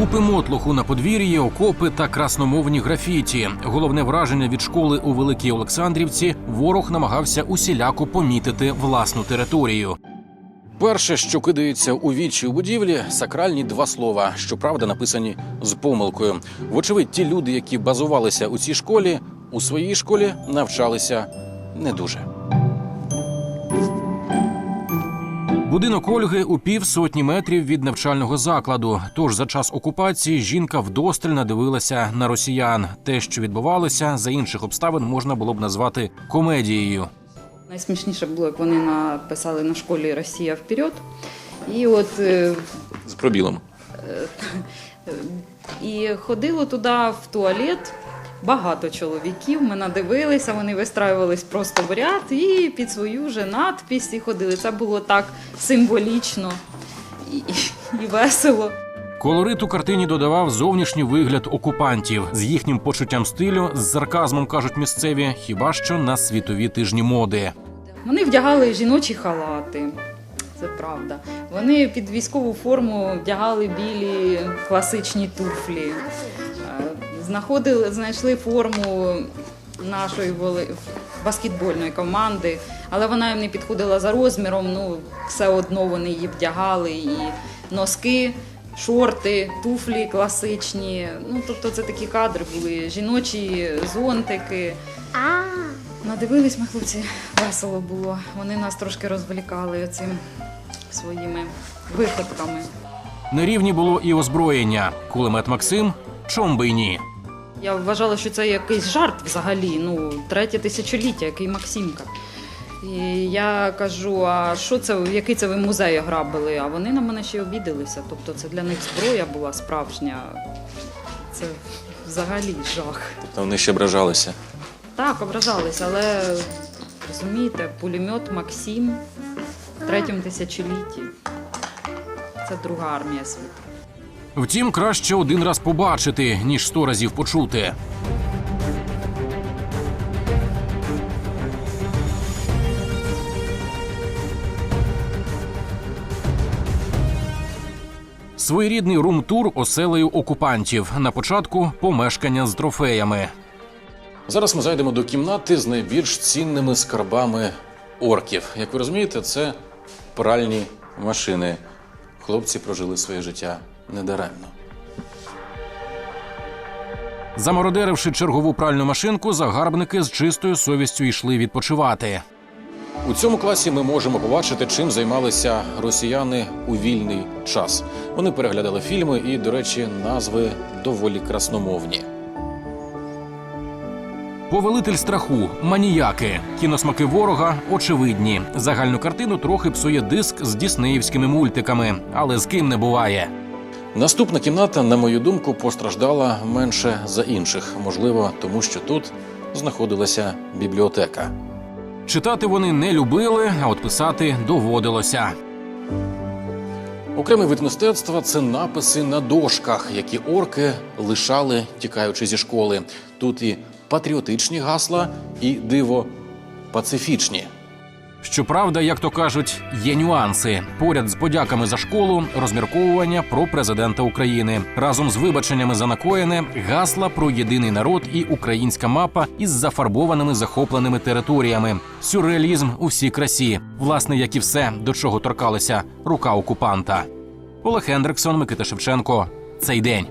Купи мотлуху на подвір'ї, окопи та красномовні графіті. Головне враження від школи у Великій Олександрівці ворог намагався усіляко помітити власну територію. Перше, що кидається у вічі у будівлі, сакральні два слова, щоправда, написані з помилкою. Вочевидь, ті люди, які базувалися у цій школі, у своїй школі навчалися не дуже. Будинок Ольги у півсотні метрів від навчального закладу. Тож за час окупації жінка вдосталь надивилася на росіян. Те, що відбувалося, за інших обставин можна було б назвати комедією. Найсмішніше було, як вони написали на школі Росія вперед. І от е, З пробілом. і ходило туди в туалет. Багато чоловіків. Ми надивилися, вони вистраювались просто в ряд і під свою же надпись і ходили. Це було так символічно і, і весело. Колорит у картині додавав зовнішній вигляд окупантів з їхнім почуттям стилю, з сарказмом кажуть місцеві, хіба що на світові тижні моди. Вони вдягали жіночі халати. Це правда. Вони під військову форму вдягали білі класичні туфлі. Знаходили, знайшли форму нашої баскетбольної команди, але вона їм не підходила за розміром. Ну, все одно вони її вдягали і носки, шорти, туфлі класичні. Ну, тобто це такі кадри були, жіночі зонтики. Надивились ми, хлопці, весело було. Вони нас трошки розвлікали цим своїми виходками. На рівні було і озброєння. Кулемет Максим, чом би й ні. Я вважала, що це якийсь жарт взагалі. Ну, третє тисячоліття, який Максимка. І я кажу: а що це, в який це ви музей ограбили? А вони на мене ще й обідалися. Тобто це для них зброя була справжня. Це взагалі жах. Тобто вони ще ображалися. Так, ображалися, але розумієте, пулемет Максим в третьому тисячолітті. Це друга армія світу. Втім, краще один раз побачити, ніж сто разів почути. Своєрідний рум-тур оселею окупантів. На початку помешкання з трофеями. Зараз ми зайдемо до кімнати з найбільш цінними скарбами орків. Як ви розумієте, це пральні машини. Хлопці прожили своє життя недаремно. Замародеривши чергову пральну машинку, загарбники з чистою совістю йшли відпочивати. У цьому класі ми можемо побачити, чим займалися росіяни у вільний час. Вони переглядали фільми і, до речі, назви доволі красномовні. Повелитель страху, маніяки, кіносмаки ворога очевидні. Загальну картину трохи псує диск з діснеївськими мультиками, але з ким не буває. Наступна кімната, на мою думку, постраждала менше за інших, можливо, тому що тут знаходилася бібліотека. Читати вони не любили, а от писати доводилося. Окремий вид мистецтва це написи на дошках, які орки лишали, тікаючи зі школи. Тут і патріотичні гасла, і диво пацифічні. Щоправда, як то кажуть, є нюанси. Поряд з подяками за школу, розмірковування про президента України разом з вибаченнями за накоєне, гасла про єдиний народ і українська мапа із зафарбованими захопленими територіями. Сюрреалізм у всій красі, власне, як і все, до чого торкалася рука окупанта. Олег Хендриксон, Микита Шевченко. Цей день.